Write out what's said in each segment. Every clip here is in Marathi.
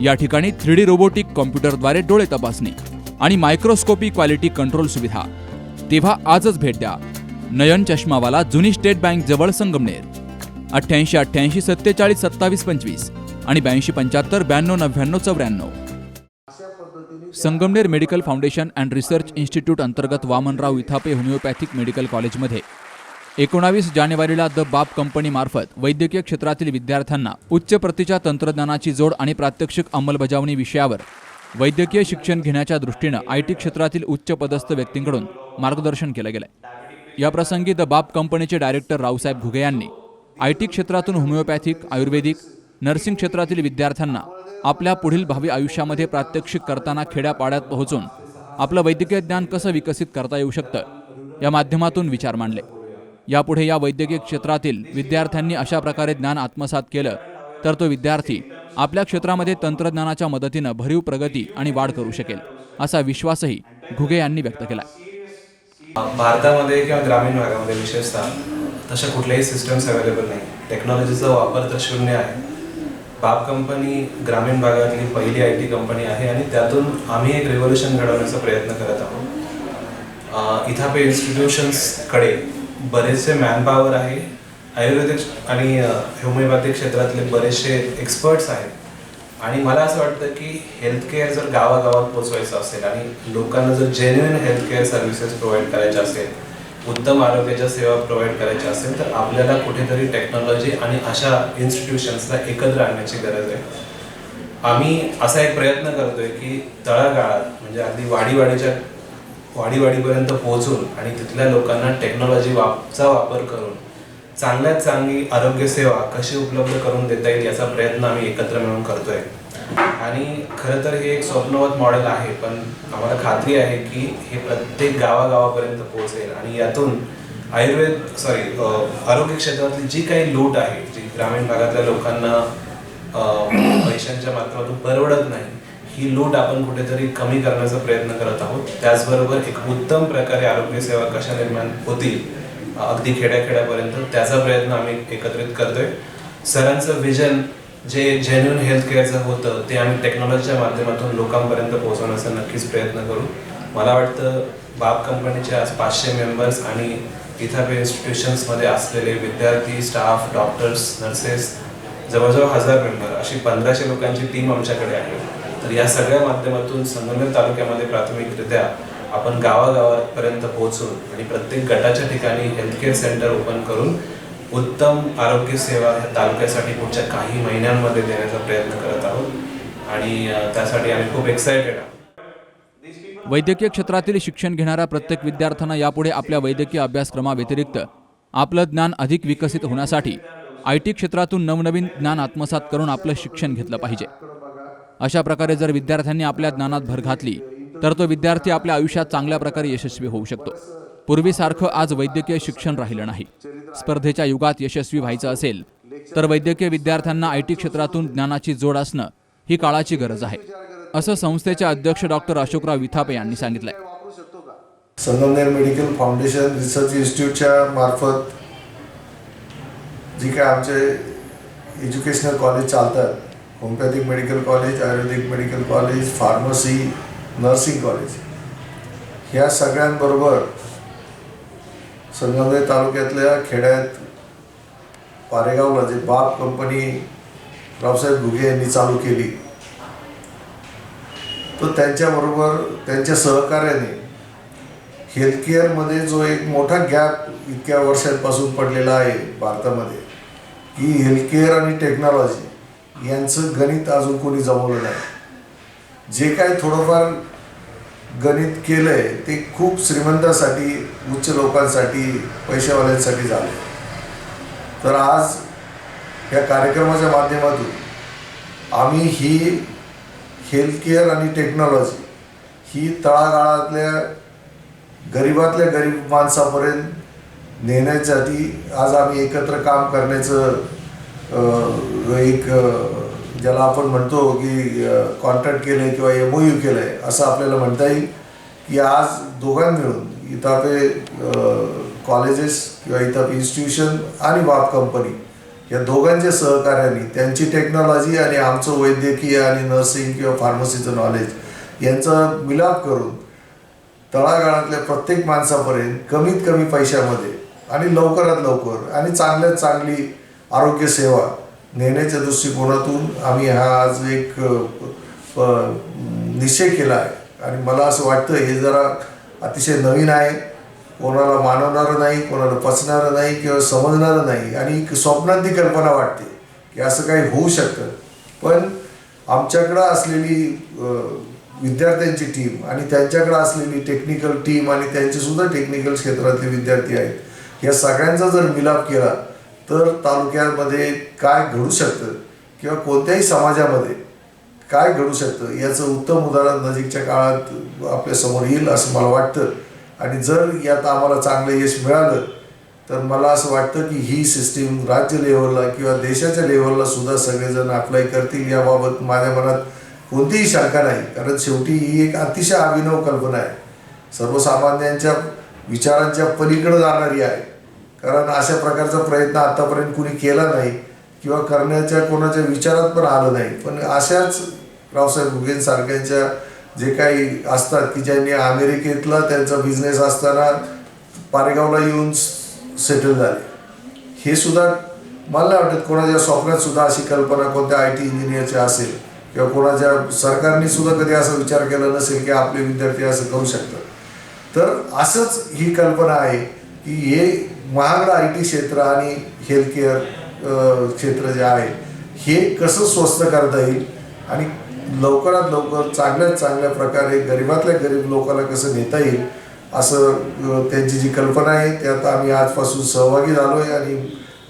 या ठिकाणी थ्री डी रोबोटिक कॉम्प्युटरद्वारे डोळे तपासणी आणि मायक्रोस्कोपी क्वालिटी कंट्रोल सुविधा. तेव्हा आजच भेट द्या. नयन चष्मावाला जुनी स्टेट बँक जवळ संगमनेर. अठ्ठ्याऐंशी अठ्ठ्याऐंशी सत्तेचाळीस सत्तावीस पंचवीस आणि ब्याऐंशी पंच्याहत्तर ब्याण्णव नव्याण्णव चौऱ्याण्णव. Sangamner medical foundation and research institute अंतर्गत वामनराव विथापे होमिओपॅथिक मेडिकल कॉलेजमध्ये एकोणावीस जानेवारीला द बाप कंपनीमार्फत वैद्यकीय क्षेत्रातील विद्यार्थ्यांना उच्च प्रतीच्या तंत्रज्ञानाची जोड आणि प्रात्यक्षिक अंमलबजावणी विषयावर वैद्यकीय शिक्षण घेण्याच्या दृष्टीनं आय टी क्षेत्रातील उच्च पदस्थ व्यक्तींकडून मार्गदर्शन केलं गेलं याप्रसंगी द बाप कंपनीचे डायरेक्टर रावसाहेब घुगे यांनी आय टी क्षेत्रातून होमिओपॅथिक आयुर्वेदिक नर्सिंग क्षेत्रातील विद्यार्थ्यांना आपल्या पुढील भावी आयुष्यामध्ये प्रात्यक्षिक करताना खेड्यापाड्यात पोहोचून आपलं वैद्यकीय ज्ञान कसं विकसित करता येऊ शकतं या माध्यमातून विचार मांडले. यापुढे या वैद्यकीय क्षेत्रातील विद्यार्थ्यांनी अशा प्रकारे ज्ञान आत्मसात केलं तर तो विद्यार्थी आपल्या क्षेत्रामध्ये तंत्रज्ञानाच्या मदतीनं भरीव प्रगती आणि वाढ करू शकेल असा विश्वासही घुगे यांनी व्यक्त केला. भारतामध्ये किंवा ग्रामीण भागामध्ये विशेषतः तशा कुठल्याही सिस्टम्स अवेलेबल नाही. टेक्नॉलॉजीचा वापर तर शून्य आहे. बाप कंपनी ग्रामीण भागातली पहिली आय टी कंपनी आहे आणि त्यातून आम्ही एक रेव्होल्युशन घडवण्याचा प्रयत्न करत आहोत. इथापे इन्स्टिट्यूशन्सकडे बरेचसे मॅनपावर आहे. आयुर्वेदिक आणि होमिओपॅथिक क्षेत्रातले बरेचसे एक्सपर्ट्स आहेत. आणि मला असं वाटतं की हेल्थकेअर जर गावागावात पोचवायचं असेल आणि लोकांना जर जेन्युइन हेल्थकेअर सर्व्हिसेस प्रोव्हाइड करायच्या असेल उत्तम आरोग्याच्या सेवा प्रोव्हाइड करायच्या असेल तर आपल्याला कुठेतरी टेक्नॉलॉजी आणि अशा इन्स्टिट्यूशन्सला एकत्र आणण्याची गरज आहे. आम्ही असा एक प्रयत्न करतोय की तळागाळात म्हणजे अगदी वाडीवाडीच्या वाडीवाडीपर्यंत पोहोचून आणि तिथल्या लोकांना टेक्नॉलॉजी वापचा वापर करून चांगल्यात चांगली आरोग्यसेवा कशी उपलब्ध करून देता येईल याचा प्रयत्न आम्ही एकत्र मिळून करतोय. आणि खरं तर हे एक स्वप्नवत मॉडेल आहे पण आम्हाला खात्री आहे की हे प्रत्येक गावागावापर्यंत पोहोचेल. आणि यातून आयुर्वेद सॉरी आरोग्य क्षेत्रातली जी काही लूट आहे जी ग्रामीण भागातल्या लोकांना पैशांच्या माध्यमातून परवडत नाही ही लूट आपण कुठेतरी कमी करण्याचा प्रयत्न करत आहोत. त्याचबरोबर एक उत्तम प्रकारे आरोग्य सेवा कशा निर्माण होतील अगदी खेड्याखेड्यापर्यंत त्याचा प्रयत्न आम्ही एकत्रित करतोय. सरांचं विजन जे जेन्युन हेल्थ केअरचं होतं ते आम्ही टेक्नॉलॉजीच्या माध्यमातून लोकांपर्यंत पोहोचवण्याचा नक्कीच प्रयत्न करू. मला वाटतं बाप कंपनीचे आज पाचशे मेंबर्स आणि इथापे इन्स्टिट्यूशन्समध्ये असलेले विद्यार्थी स्टाफ डॉक्टर्स नर्सेस जवळजवळ हजार मेंबर अशी पंधराशे लोकांची टीम आमच्याकडे आहे. तर या सगळ्या माध्यमातून संगमनेर तालुक्यामध्ये प्राथमिकरित्या आपण गावागावापर्यंत पोहोचून आणि प्रत्येक गटाच्या ठिकाणी हेल्थकेअर सेंटर ओपन करून उत्तम आरोग्य सेवा ह्या तालुक्यासाठी पुढच्या काही महिन्यांमध्ये देण्याचा प्रयत्न करत आहोत. आणि त्यासाठी आम्ही खूप एक्सायटेड आहोत. वैद्यकीय क्षेत्रातील शिक्षण घेणाऱ्या प्रत्येक विद्यार्थ्यांना यापुढे आपल्या वैद्यकीय अभ्यासक्रमाव्यतिरिक्त आपलं ज्ञान अधिक विकसित होण्यासाठी आय टी क्षेत्रातून नवनवीन ज्ञान आत्मसात करून आपलं शिक्षण घेतलं पाहिजे. अशा प्रकारे जर विद्यार्थ्यांनी आपल्या ज्ञानात भर घातली तर तो विद्यार्थी आपल्या आयुष्यात चांगल्या प्रकारे यशस्वी होऊ शकतो. पूर्वीसारखं आज वैद्यकीय शिक्षण राहिलं नाही. स्पर्धेच्या युगात यशस्वी व्हायचं असेल तर वैद्यकीय विद्यार्थ्यांना आय टी क्षेत्रातून ज्ञानाची जोड असणं ही काळाची गरज आहे. असं संस्थेचे अध्यक्ष डॉक्टर अशोकराव विथापे यांनी सांगितलंय. संगमनेर मेडिकल फाउंडेशन रिसर्च इन्स्टिट्यूटच्या मार्फत जी काय आमचे एज्युकेशनल कॉलेज चालतात homeopathic medical college ayurvedic medical college pharmacy nursing college ह्या सगळ्यांबरोबर संगमनेर तालुक्यातल्या खेड्यात पारेगावला जे म्हणजे बाप कंपनी रावसाहेब घुगे यांनी चालू केली. तर त्यांच्याबरोबर त्यांच्या सहकार्याने हेल्थकेअरमध्ये जो एक मोठा गॅप इतक्या वर्षांपासून पडलेला आहे भारतामध्ये की हेल्थकेअर आणि टेक्नॉलॉजी यांचं गणित अजून कोणी जमवलं नाही. जे काय थोडंफार गणित केलं आहे ते खूप श्रीमंतासाठी उच्च लोकांसाठी पैशावाल्यांसाठी झालं तर आज या कार्यक्रमाच्या माध्यमातून आम्ही ही हेल्थकेअर आणि टेक्नॉलॉजी ही तळागाळातल्या गरिबातल्या गरीब माणसापर्यंत नेण्यासाठी आज आम्ही एकत्र काम करण्याचं एक ज्याला आपण म्हणतो की कॉन्ट्रॅक्ट केलं आहे किंवा एम ओ यू केलं आहे असं आपल्याला म्हणता येईल की आज दोघां मिळून इथापे कॉलेजेस किंवा इथापे इन्स्टिट्यूशन आणि बाप कंपनी या दोघांच्या सहकार्याने त्यांची टेक्नॉलॉजी आणि आमचं वैद्यकीय आणि नर्सिंग किंवा फार्मसीचं नॉलेज यांचा मिलाप करून तळागाळातल्या प्रत्येक माणसापर्यंत कमीत कमी पैशामध्ये आणि लवकरात लवकर आणि चांगल्यात चांगली आरोग्य सेवा नेण्याच्या दृष्टिकोनातून आम्ही हा आज एक निश्चय केला आहे. आणि मला असं वाटतं हे जरा अतिशय नवीन आहे. कोणाला मानवणारं नाही कोणाला पचणारं नाही किंवा समजणारं नाही. आणि एक स्वप्नांती कल्पना वाटते की असं काही होऊ शकतं. पण आमच्याकडं असलेली विद्यार्थ्यांची टीम आणि त्यांच्याकडं असलेली टेक्निकल टीम आणि त्यांचे सुद्धा टेक्निकल क्षेत्रातले विद्यार्थी आहेत. या सगळ्यांचा जर मिलाप केला तर तालुक्यामध्ये काय घडू शकतं किंवा कोणत्याही समाजामध्ये काय घडू शकतं याचं उत्तम उदाहरण नजीकच्या काळात आपल्यासमोर येईल असं मला वाटतं. आणि जर यात आम्हाला चांगलं यश मिळालं तर मला असं वाटतं की ही सिस्टीम राज्य लेवलला किंवा देशाच्या लेवलला सुद्धा सगळेजण अप्लाय करतील याबाबत माझ्या मनात कोणतीही शंका नाही. कारण शेवटी ही एक अतिशय अभिनव कल्पना आहे. सर्वसामान्यांच्या विचारांच्या पलीकडे जाणारी आहे. कारण अशा प्रकारचा प्रयत्न आतापर्यंत कुणी केला नाही किंवा करण्याच्या कोणाच्या विचारात पण आलं नाही. पण अशाच रावसाहेब भुगेनसारख्यांच्या जे काही असतात की ज्यांनी अमेरिकेतला त्यांचा बिझनेस असताना पारेगावला येऊन सेटल झाले. हे सुद्धा मला नाही वाटत कोणाच्या स्वप्नात सुद्धा अशी कल्पना कोणत्या आय टी इंजिनियरची असेल किंवा कोणाच्या सरकारने सुद्धा कधी असा विचार केला नसेल की आपले विद्यार्थी असं करू शकतात. तर असंच ही कल्पना आहे. की हे महागडं आय टी क्षेत्र आणि हेल्थकेअर क्षेत्र जे आहे हे कसं स्वस्त करता येईल? आणि लवकरात लवकर चांगल्यात चांगल्या प्रकारे गरिबातल्या गरीब लोकांना कसं नेता येईल? असं त्यांची जी कल्पना आहे त्यात आम्ही आजपासून सहभागी झालो आहे आणि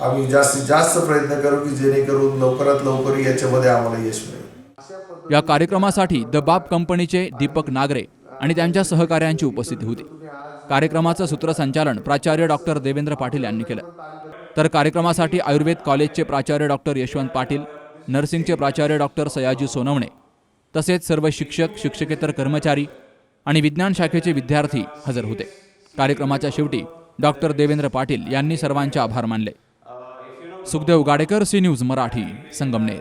आम्ही जास्तीत जास्त प्रयत्न करू की जेणेकरून लवकरात लवकर याच्यामध्ये आम्हाला यश मिळेल. या कार्यक्रमासाठी द बाप कंपनीचे दीपक नागरे आणि त्यांच्या सहकाऱ्यांची उपस्थिती होती. कार्यक्रमाचं सूत्रसंचालन प्राचार्य डॉक्टर देवेंद्र पाटील यांनी केलं. तर कार्यक्रमासाठी आयुर्वेद कॉलेजचे प्राचार्य डॉक्टर यशवंत पाटील नर्सिंगचे प्राचार्य डॉक्टर सयाजी सोनवणे तसेच सर्व शिक्षक शिक्षकेतर कर्मचारी आणि विज्ञान शाखेचे विद्यार्थी हजर होते. कार्यक्रमाच्या शेवटी डॉक्टर देवेंद्र पाटील यांनी सर्वांचे आभार मानले. Sukhdev Gadekar C news Marathi Sangamner.